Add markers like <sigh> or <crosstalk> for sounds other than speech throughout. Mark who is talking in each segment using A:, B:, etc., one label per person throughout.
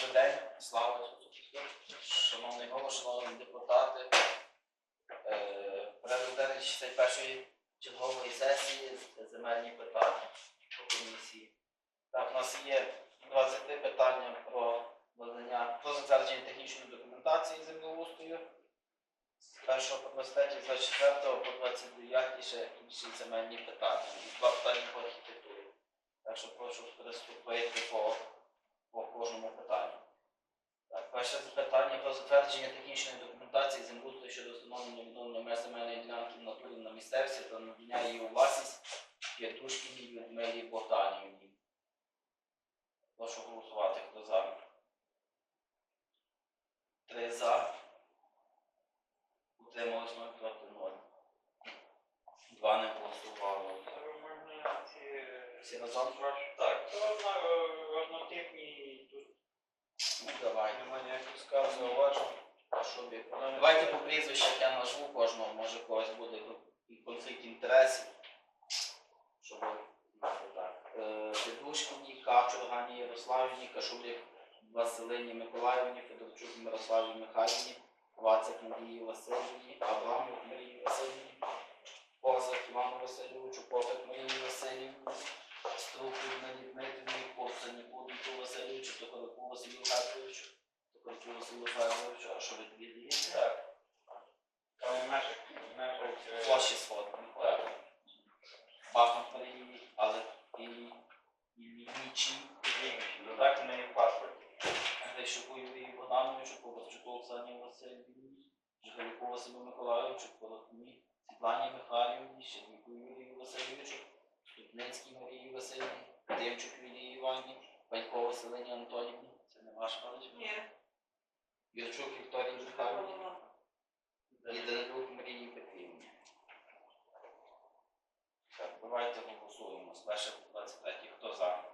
A: Добрий день, слава. Шановний голос, шановні депутати. Е, Порядок 61-ї чергової сесії земельні питання по комісії. Так, у нас є 23 питання про надання про затвердження технічної документації землеустрою. З 1 по 23, з 24 по 29 ще інші земельні питання. І два питання по архітектурі. Так що прошу приступити по по кожному питанню. Так, перше запитання про затвердження технічної документації землеустрою щодо встановлення відновлення меж земельної ділянки в натурі на місцевці та надання її у власність П'ятушкіній Людмилі Богданівні. Прошу голосувати, хто за. Три за. Утрималось 0 проти 0. Два не голосувало.
B: Можна
A: Всі разом?
B: Так, то одна- однотипні тут
A: Ну, давай.
B: немає ніяких скарг, зауважень.
A: Щоб я- Давайте по прізвищах я назву кожного, може когось буде конфлікт інтересів. Щоб знати так. Е, Дедушкіні, Кавчур Гані Ярославівні, Кашубік Василині Миколаївні, Федорчук Мирославі Михайлівні, Вацик Марії Васильівні, Абрамов Марії Васильівні, Позак Івану Васильовичу, Попик Марії Васильівні, Струків Наді Дмитрівні, Ковсані Куднику Васильовичу, Токараку Василю Петровичу, Василю Петровичу, а що ви відвідуєте?
B: Так. Там в межах, в межах е,
A: Площі сход, Миколаїв. Бахмут Марії, але і Іллічі,
B: підійміші. Ну, Так не в паспорті.
A: Грищуку Юрію Богдановичу, Кобарчуку Оксані Васильівні, Жигалюку Василю Миколайовичу, Порохні, Світлані Михайлівні, Щедніку Юрію Васильовичу, Ступницькій Марії Васильівні, Тимчук Юлії Іванівні, Банько Василині Антонівні. Це не ваш велич?
C: Ні,
A: Юрчук Вікторії Михайлівні. І Данилюк Марії Петрівні. Так, давайте голосуємо. З перших по 23. Хто за?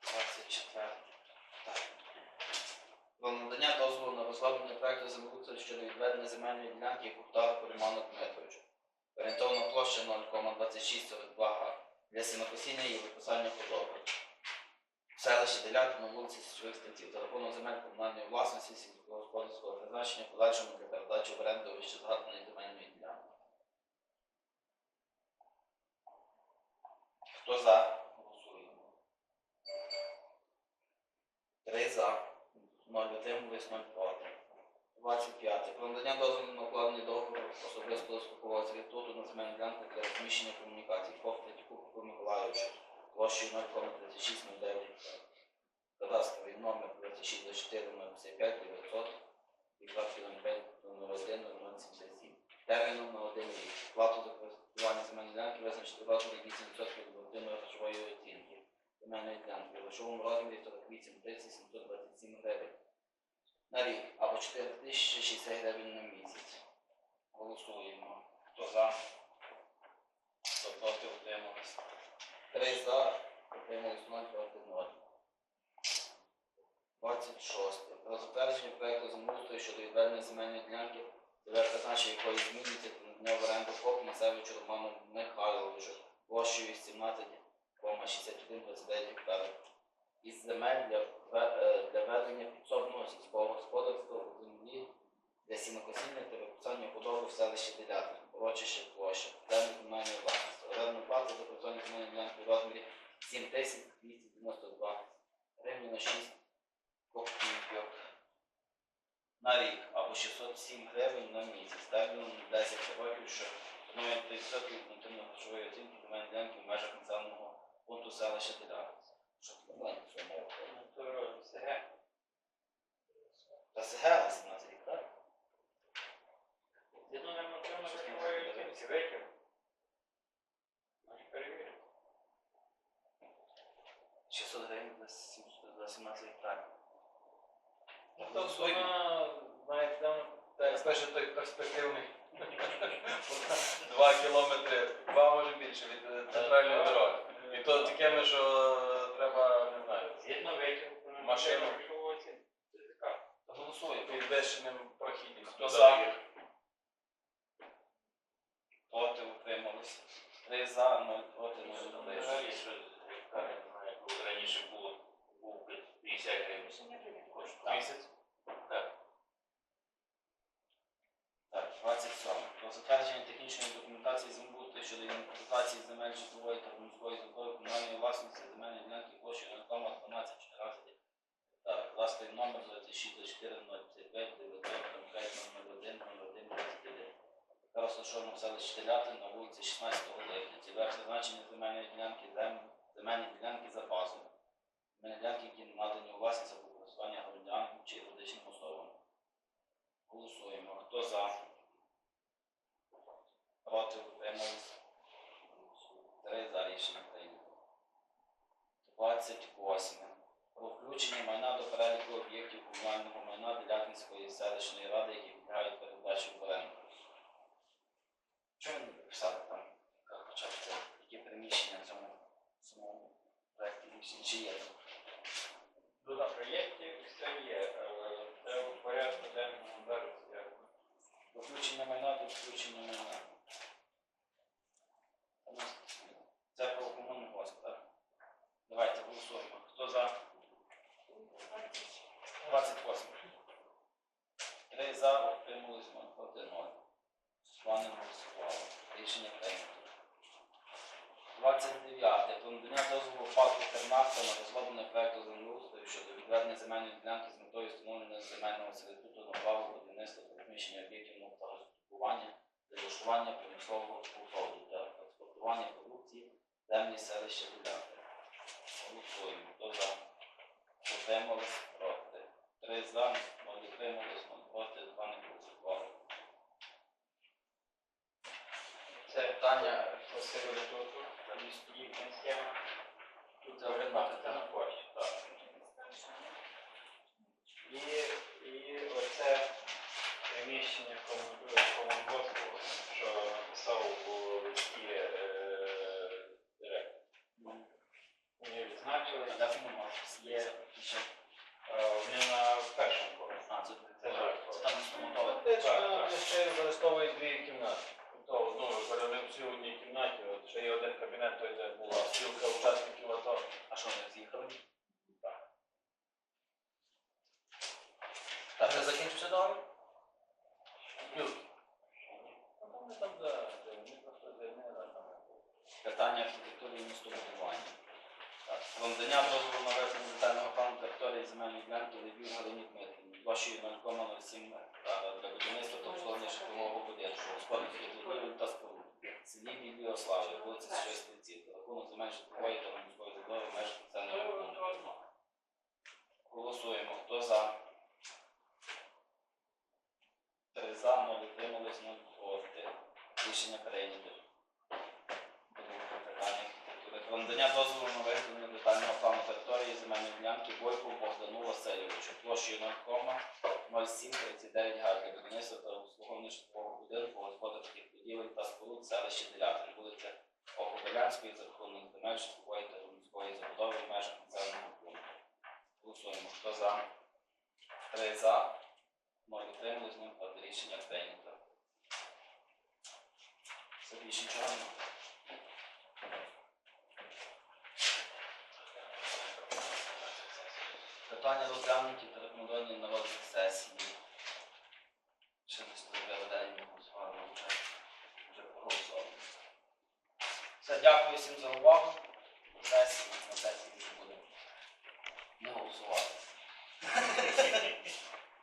A: 24. Так. Про надання дозволу на розроблення проекту землеустрою щодо відведення земельної ділянки Кухтара Поліману Дмитровичу. Орієнтовна площа 0,2642 га для сінокосіння і виписання худоби. Селище на вулиці Січових за рахунок земель комунальної власності сільськогосподарського призначення подальшому для передачі в оренду вище згаданої земельної ділянки. Хто за? Голосуємо. Три за. Ноль утримались, ноль проти. 25. Про надання дозволу на укладений договір особистого слухового сервітуту на земельну ділянку для розміщення комунікацій. Робіт площею 0,3609. Кадастровий номер 260405 900 і 2,501,077. Терміном на один рік. Плату за користування земельної ділянки визначити плату на 8% годинної грошової оцінки. Земельної ділянки в грошовому розмірі 48 727 гривень. На рік або 4060 гривень на місяць. Голосуємо. Хто за? Хто проти, утрималися. 3 за, отримались 0 проти 0. 26. Про затвердження проєкту землеустрою щодо відведення земельної ділянки, для призначення якої зміниться на дня в оренду ФОП Масевичу Роману Михайловичу площею 18,6129 гектарів. Із земель для, е, для ведення підсобного сільського господарства у землі для сінокосіння та виписання худоби в селищі Делятин, урочище 607 гривень на місяць. Терміном на 10 років, що становить 30 континентної грошової оцінки земельної ділянки в межах населеного пункту селища Делятин. Що таке маленьке цьому мова?
B: Ну, СГ.
A: Та СГ 17 рік, так?
B: Згідно нормативно грошової оцінки, витяг. Може перевірити.
A: 600 гривень за 17 гектарів.
D: Ну, тобто вона має скаже, той перспективний. <laughs> Два кілометри, два може більше від е, центральної дороги. І то такими, що треба, не знаю, Машину.
B: така.
A: Голосуємо.
D: підвищеним прохідністю.
A: Хто за? Проти утримались. Три за, ноль проти, ноль
C: Взагалі,
A: утримались.
C: що, як я знаю, як було раніше було, був 50 гривень.
D: Місяць?
C: Так.
A: Так, 27. Про затвердження технічної документації землеустрою щодо ідентифікації земель житлової та промислової забудови комунальної власності земельної ділянки площі 0,1214. Так, власний номер 262405 901 01 21. Яка розташована в селищі Телятин на вулиці 16 липня. Цільове призначення земельної ділянки зем... земельні ділянки запасу. Земельні ділянки, які надані у власність або користування громадянам чи юридичним особам. Голосуємо. Хто за? Утримались? Три за рішення прийнято. 28. Про включення майна до переліку об'єктів комунального майна Делятинської селищної ради, які підлягають передачі в оренду. Він писати там? Як це, які приміщення в цьому самому проєкті? Чи є?
B: Ну, на проєкті все є. Це у порядку денному зараз.
A: Включення майна до включення майна. Це про комунний госп, так? Давайте голосуємо. Хто за? 28. Три за, утримались 0 проти 0. Два голосували. Рішення прийнято. 29. Про надання дозволу факту Тернафта на розроблення проекту землеустрою щодо відведення земельної ділянки з метою встановлення земельного сервітуту на право будівництва та розміщення об'єктів на господарювання, розташування промислового уходу та експортування продукції землі селища Ділянки. Голосуємо. Хто за? Утримались проти. Три за, ноль утримались, ноль проти, два не голосували.
B: Це питання просили тут, їхня схема.
A: Тут завжди.
B: Це на площі, так. І, і оце приміщення кому- комунгоспу, що написав у листі е, директор. Вони відзначили,
A: Де воно може
B: Є.
A: Ще.
B: е, вони на першому поверсі.
A: А, це
B: Це жарко.
A: Це там стоматолог.
B: Так.
D: ще використовують дві кімнати. То одну передали всі в одній кімнаті, от ще є один кабінет, той де була спілка учасників АТО.
A: А що вони з'їхали?
D: Так.
A: Так, не закінчився договір?
D: Спілки. А там не там, де, де вони просто звільнили там.
A: Питання архітектури і містобудування. Так, про надання дозволу на визнання детального плану території земельної ділянки Лебів Галині Дмитрівні, площею 0,07 для будівництва обслуговування житлового будинку, господарських будівель та споруд. Селі Білі Ослави, вулиця Шестиці, рахунок земель житлової та міської забудови в межах населеного пункту. Голосуємо. Хто за? Три за, ноль утримались, ноль проти. Рішення прийнято. Про надання дозволу на виготовлення детального плану території земельної ділянки Бойку Богдану Васильовичу площею 0,0739 га для будівництва та обслуговування житлового будинку, господарських будівель та споруд селища Делятин, вулиця Охобелянської, за рахунок земель житлової та міської забудови межах населеного пункту. Голосуємо. Хто за? Три за. Ноль утримались, ноль проти. Рішення прийнято. Це більше. Питання розглянуті та рекомендовані на розгляд сесії. Ще не стоїть день голосували вже, вже проголосовано. Все, дякую всім за увагу. До на сесії будемо не голосувати.